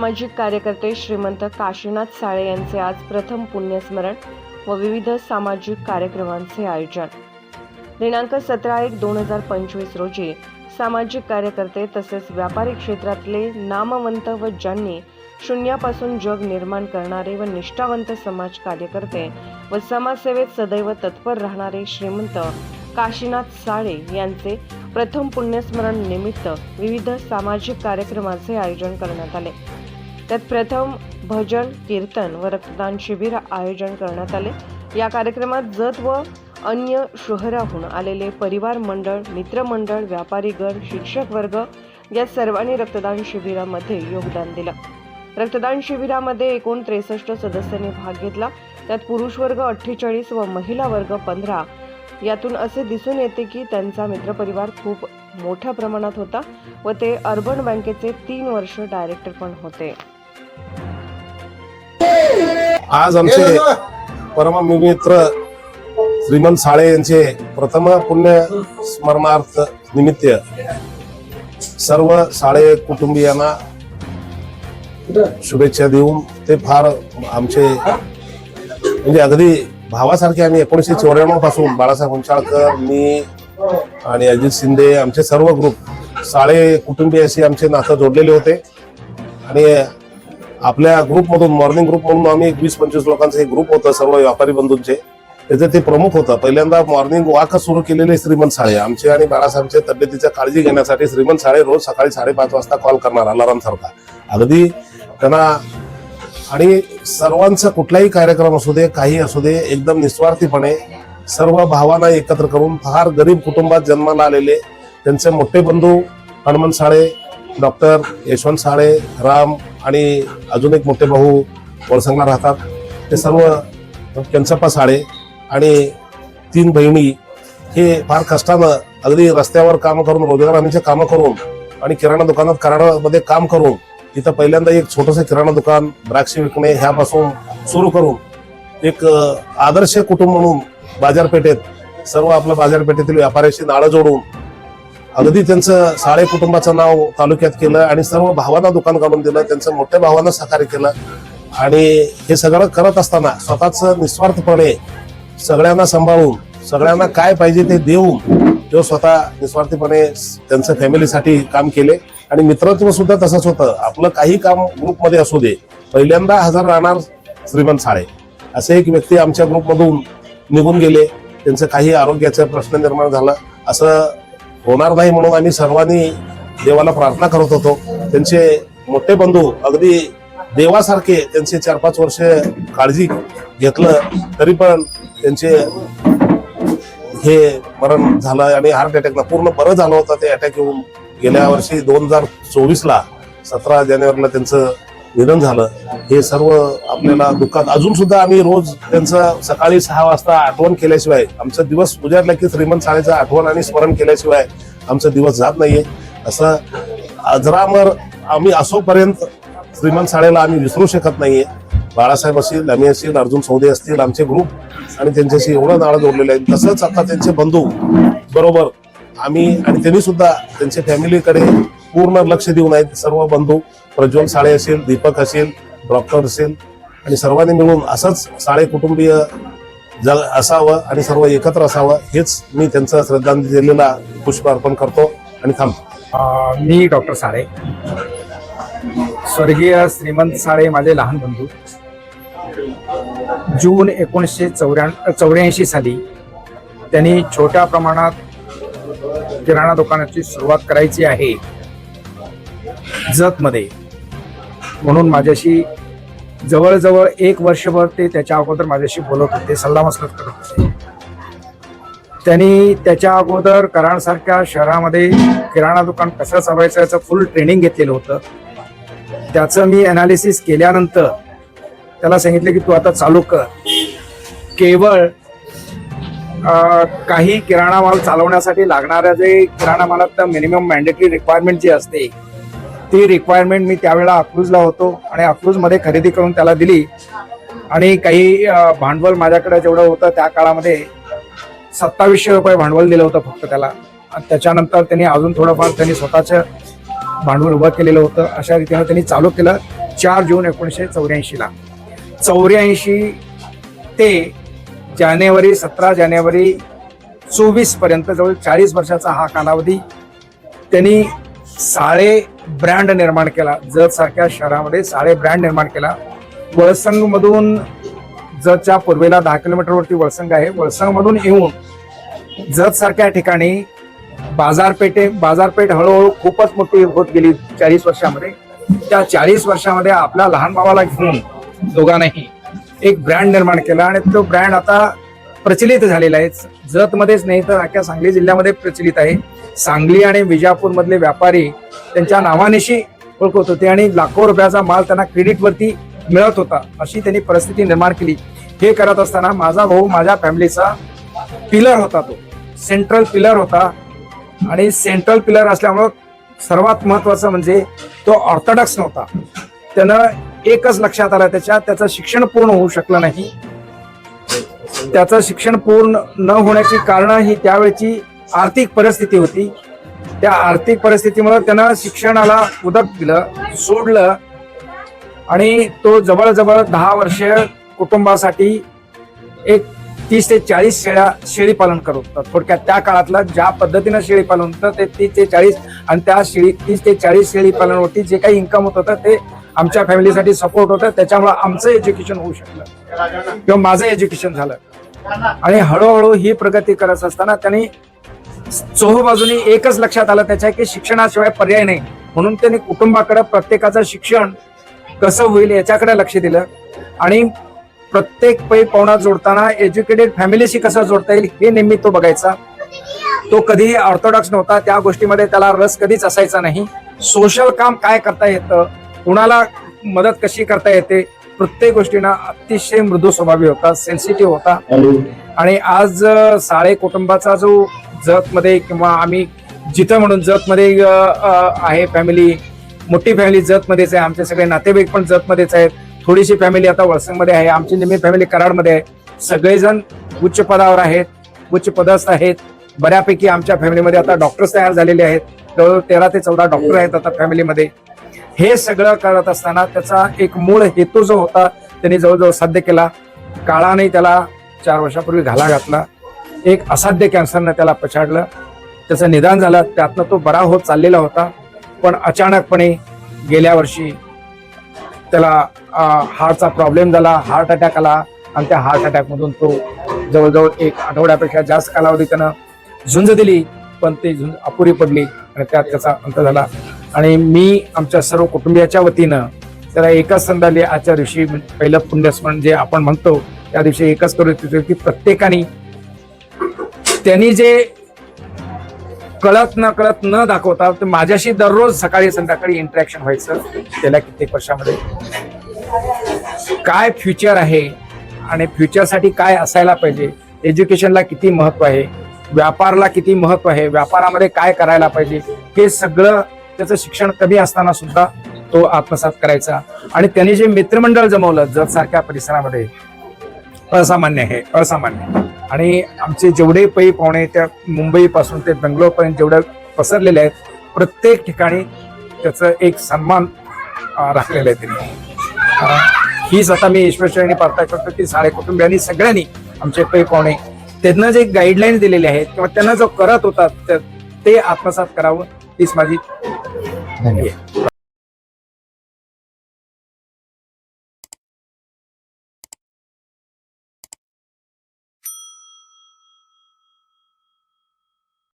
सामाजिक कार्यकर्ते श्रीमंत काशीनाथ साळे यांचे आज प्रथम पुण्यस्मरण व विविध सामाजिक कार्यक्रमांचे आयोजन. दिनांक सतरा एक दोन हजार पंचवीस रोजी सामाजिक कार्यकर्ते तसेच व्यापारी क्षेत्रातले नामवंत व ज्यांनी शून्यापासून जग निर्माण करणारे व निष्ठावंत समाज कार्यकर्ते व समाजसेवेत सदैव तत्पर राहणारे श्रीमंत काशीनाथ साळे यांचे प्रथम पुण्यस्मरण निमित्त विविध सामाजिक कार्यक्रमाचे आयोजन करण्यात आले. त्यात प्रथम भजन कीर्तन व रक्तदान शिबिर आयोजन करण्यात आले. या कार्यक्रमात जत व अन्य शहराहून आलेले परिवार मंडळ मित्रमंडळ व्यापारी गण शिक्षक वर्ग या सर्वांनी रक्तदान शिबिरामध्ये योगदान दिलं. रक्तदान शिबिरामध्ये एकूण त्रेसष्ट सदस्यांनी भाग घेतला. त्यात पुरुष वर्ग अठ्ठेचाळीस व महिला वर्ग पंधरा. यातून असे दिसून येते की त्यांचा मित्रपरिवार खूप मोठ्या प्रमाणात होता व ते अर्बन बँकेचे तीन वर्ष डायरेक्टर पण होते. आज आमचे परम मित्र श्रीमंत साळे यांचे प्रथम पुण्य स्मरणार्थ निमित्त सर्व साळे कुटुंबियांना शुभेच्छा देऊन ते फार आमचे म्हणजे अगदी भावासारखे आम्ही एकोणीसशे चौऱ्याण्णवपासून बाळासाहेब उंचाळकर मी आणि अजित शिंदे आमचे सर्व ग्रुप साळे कुटुंबियाशी आमचे नातं जोडलेले होते. आणि आपल्या ग्रुपमधून मॉर्निंग ग्रुप म्हणून आम्ही एक वीस पंचवीस लोकांचं एक ग्रुप होतं सर्व व्यापारी बंधूंचे. त्याचे ते प्रमुख होतं. पहिल्यांदा मॉर्निंग वॉक सुरू केलेले श्रीमंत साळे आमचे आणि बाळासाहेबच्या तब्येतीच्या काळजी घेण्यासाठी श्रीमंत साळे रोज सकाळी साडेपाच वाजता कॉल करणार अलाराम सारखा अगदी त्यांना आणि सर्वांचा कुठलाही कार्यक्रम असू दे काही असू दे एकदम निस्वार्थीपणे सर्व भावांना एकत्र करून फार गरीब कुटुंबात जन्माला आलेले त्यांचे मोठे बंधू हनुमंत साळे डॉक्टर यशवंत साळे राम आणि अजून एक मोठे भाऊ वळसंगला राहतात. ते सर्व केंचप्पा साळे आणि तीन बहिणी हे फार कष्टानं अगदी रस्त्यावर काम करून रोजगार हमीचे कामं करून आणि किराणा दुकानात कराडामध्ये काम करून तिथं पहिल्यांदा एक छोटंसं किराणा दुकान द्राक्षे विकणे ह्यापासून सुरू करून एक आदर्श कुटुंब म्हणून बाजारपेठेत सर्व आपल्या बाजारपेठेतील व्यापाऱ्याशी नाळं जोडून अगदी त्यांचं साळे कुटुंबाचं नाव तालुक्यात केलं आणि सर्व भावांना दुकान काढून दिलं त्यांचं मोठ्या भावांना सहकार्य केलं. आणि हे सगळं करत असताना स्वतःच निस्वार्थपणे सगळ्यांना सांभाळून सगळ्यांना काय पाहिजे ते देऊन तो स्वतः निस्वार्थीपणे त्यांचं फॅमिलीसाठी काम केले. आणि मित्रत्व सुद्धा तसंच होतं. आपलं काही काम ग्रुपमध्ये असू दे पहिल्यांदा हजर राहणार श्रीमंत साळे. असे एक व्यक्ती आमच्या ग्रुपमधून निघून गेले. त्यांचं काही आरोग्याचा प्रश्न निर्माण झाला. असं होणार नाही म्हणून आम्ही सर्वांनी देवाला प्रार्थना करत होतो. त्यांचे मोठे बंधू अगदी देवासारखे त्यांचे चार पाच वर्ष काळजी घेतलं तरी पण त्यांचे हे मरण झालं आणि हार्ट अटॅकला पूर्ण बरं झालं होतं ते अटॅक येऊन गेल्या वर्षी दोन हजार चोवीसला सतरा जानेवारीला त्यांचं निधन झालं. हे सर्व आपल्याला दुःखात. अजून सुद्धा आम्ही रोज त्यांचं सकाळी सहा वाजता आठवण केल्याशिवाय आमचा दिवस उजाडला की श्रीमंत साळेचं आठवण आणि स्मरण केल्याशिवाय आमचा दिवस जात नाहीये. असं अजरामर आम्ही असोपर्यंत श्रीमंत साळेला आम्ही विसरू शकत नाहीये. बाळासाहेब असतील आम्ही असतील अर्जुन सौदे असतील आमचे ग्रुप आणि त्यांच्याशी एवढं नाळं जोडलेलं आहे. तसंच आता त्यांचे बंधू बरोबर आम्ही आणि त्यांनी सुद्धा त्यांच्या फॅमिलीकडे पूर्ण लक्ष देऊन आहेत सर्व बंधू. प्रज्वल साळे असेल दीपक असेल डॉक्टर असेल आणि सर्वांनी मिळून असंच साळे कुटुंबीय जग असावं आणि सर्व एकत्र असावं हेच मी त्यांचं श्रद्धांजलीला पुष्प अर्पण करतो आणि थांबतो मी डॉक्टर साळे. स्वर्गीय श्रीमंत साळे माझे लहान बंधू. जून एकोणीसशे चौऱ्या चौऱ्याऐंशी साली त्यांनी छोट्या प्रमाणात किराणा दुकानाची सुरुवात करायची आहे. जतमध्ये म्हणून माझ्याशी जवळजवळ एक वर्षभर ते त्याच्या अगोदर माझ्याशी बोलत होते सल्लामसलत करत होते. त्यांनी त्याच्या अगोदर कराडसारख्या शहरामध्ये किराणा दुकान कसं चालवायचं याचं फुल ट्रेनिंग घेतलेलं होतं. त्याचं मी अनालिसिस केल्यानंतर त्याला सांगितलं की तू आता चालू कर. केवळ काही किराणा माल चालवण्यासाठी लागणाऱ्या जे किराणा मालात मिनिमम मॅन्डेटरी रिक्वायरमेंट जी असते ती रिक्वायरमेंट मी त्यावेळेला अक्रूजला होतो आणि अक्रूजमध्ये खरेदी करून त्याला दिली. आणि काही भांडवल माझ्याकडे जेवढं होतं त्या काळामध्ये सत्तावीसशे रुपये भांडवल दिलं होतं फक्त त्याला. आणि त्याच्यानंतर त्यांनी अजून थोडंफार त्यांनी स्वतःचं भांडवल उभं केलेलं होतं. अशा रीतीनं त्यांनी चालू केलं चार जून एकोणीसशे चौऱ्याऐंशीला चौऱ्याऐंशी ते जानेवारी सतरा जानेवारी चोवीसपर्यंत जवळ चाळीस वर्षाचा हा कालावधी त्यांनी साळे ब्रँड निर्माण केला. जत सारख्या शहरामध्ये साळे ब्रँड निर्माण केला. वळसंग मधून जतच्या पूर्वेला दहा किलोमीटरवरती वळसंग आहे. वळसंग मधून येऊन जत सारख्या ठिकाणी बाजारपेठे बाजारपेठ हळूहळू खूपच मोठी होत गेली चाळीस वर्षामध्ये. त्या चाळीस वर्षामध्ये आपल्या लहान भावाला घेऊन दोघांनाही एक ब्रँड निर्माण केला आणि तो ब्रँड आता प्रचलित झालेला आहे. जतमध्येच नाही तर अख्ख्या सांगली जिल्ह्यामध्ये प्रचलित आहे. सांगली आणि विजापूर मधले व्यापारी त्यांच्या नावानिशी ओळखत होते आणि लाखो रुपयाचा माल त्यांना क्रेडिटवरती मिळत होता. अशी त्यांनी परिस्थिती निर्माण केली. हे करत असताना माझा भाऊ माझ्या फॅमिलीचा पिलर होता तो. सेंट्रल पिलर होता आणि सेंट्रल पिलर असल्यामुळं सर्वात महत्वाचं म्हणजे तो ऑर्थोडॉक्स नव्हता. त्यानं एकच लक्षात आलं त्याच्यात त्याचं शिक्षण पूर्ण होऊ शकलं नाही. त्याचं शिक्षण पूर्ण न होण्याची कारण ही त्यावेळची आर्थिक परिस्थिती होती. त्या आर्थिक परिस्थितीमुळे त्यानं शिक्षणाला उदक दिलं सोडलं आणि तो जवळजवळ दहा वर्ष कुटुंबासाठी एक तीस ते चाळीस शेळ्या शेळी पालन करत होता. थोडक्यात त्या काळातलं ज्या पद्धतीनं शेळी पालन होतं ते तीस ते चाळीस आणि त्या शेळी तीस ते चाळीस शेळी होती जे काही इन्कम होत होतं ते आमच्या फॅमिलीसाठी सपोर्ट होतं. त्याच्यामुळे आमचं एज्युकेशन होऊ शकलं. किंवा माझं एज्युकेशन झालं. आणि हळूहळू ही प्रगती करत असताना त्यांनी चोह बाजूनी एकच लक्षात आलं त्याच्या की शिक्षणाशिवाय पर्याय नाही. म्हणून त्यांनी कुटुंबाकडे प्रत्येकाचं शिक्षण कसं होईल याच्याकडे लक्ष दिलं. आणि प्रत्येक पै पाहुणा जोडताना एज्युकेटेड फॅमिलीशी कसं जोडता येईल हे नेहमी तो बघायचा. तो कधीही ऑर्थोडॉक्स नव्हता त्या गोष्टीमध्ये त्याला रस कधीच असायचा नाही. सोशल काम काय करता येतं? कुणाला मदत कशी करता येते? प्रत्येक गोष्टीना अतिशय मृदू स्वभावी होता सेन्सिटिव्ह होता. आणि आज साळे कुटुंबाचा जो जत मध्ये किंवा आम्ही जिथं म्हणून जत मध्ये आहे फॅमिली मोठी फॅमिली जत मध्येच आहे आमचे सगळे नातेवाईक पण जत मध्येच आहेत. थोडीशी फॅमिली आता वळसंगमध्ये आहे आमची नेहमी फॅमिली कराडमध्ये आहे. सगळेजण उच्च पदावर आहेत उच्च पदस्थ आहेत. बऱ्यापैकी आमच्या फॅमिलीमध्ये आता डॉक्टर्स तयार झालेले आहेत. जवळजवळ तेरा ते चौदा डॉक्टर आहेत आता फॅमिलीमध्ये हे सगळं करत असताना त्याचा एक मूळ हेतू जो होता त्यांनी जवळजवळ साध्य केला. काळाने त्याला चार वर्षापूर्वी घाला घातला. एक असाध्य कॅन्सरनं त्याला पछाडलं. त्याचं निदान झालं त्यातनं तो बरा होत चाललेला होता. पण अचानकपणे गेल्या वर्षी त्याला हार्टचा प्रॉब्लेम झाला हार्ट अटॅक आला आणि त्या हार्ट अटॅकमधून तो जवळजवळ एक आठवड्यापेक्षा जास्त कालावधी त्यानं झुंज दिली पण ती झुंज अपुरी पडली आणि त्यात त्याचा अंत झाला. आणि मी आमच्या सर्व कुटुंबियाच्या वतीनं त्याला एकाच संधाली आजच्या दिवशी पहिलं पुण्यस्मरण जे आपण म्हणतो त्या दिवशी एकच करू इच्छितो की प्रत्येकाने त्यांनी जे कळत न कळत न दाखवता तर माझ्याशी दररोज सकाळी संध्याकाळी इंटरॅक्शन व्हायचं. गेल्या कित्येक वर्षामध्ये काय फ्युचर आहे आणि फ्युचरसाठी काय असायला पाहिजे? एज्युकेशनला किती महत्त्व आहे? व्यापारला किती महत्त्व आहे? व्यापारामध्ये काय करायला पाहिजे? हे सगळं त्याचं शिक्षण कमी असताना सुद्धा तो आत्मसात करायचा. आणि त्यांनी जे मित्रमंडळ जमवलं जत सारख्या परिसरामध्ये असामान्य आहे असामान्य आणि आमचे जेवढे पै पाहुणे त्या मुंबईपासून ते बंगलोरपर्यंत जेवढे पसरलेले आहेत प्रत्येक ठिकाणी त्याचं एक सन्मान राखलेला राखलेलं आहे त्यांनी. हीच आता मी ईश्वरचरणी प्रार्थना करतो की सारे कुटुंबियांनी सगळ्यांनी आमचे पै पाहुणे त्यांना जे गाईडलाईन दिलेले आहेत किंवा त्यांना जो करत होता ते आत्मसात करावं हीच माझी 那边。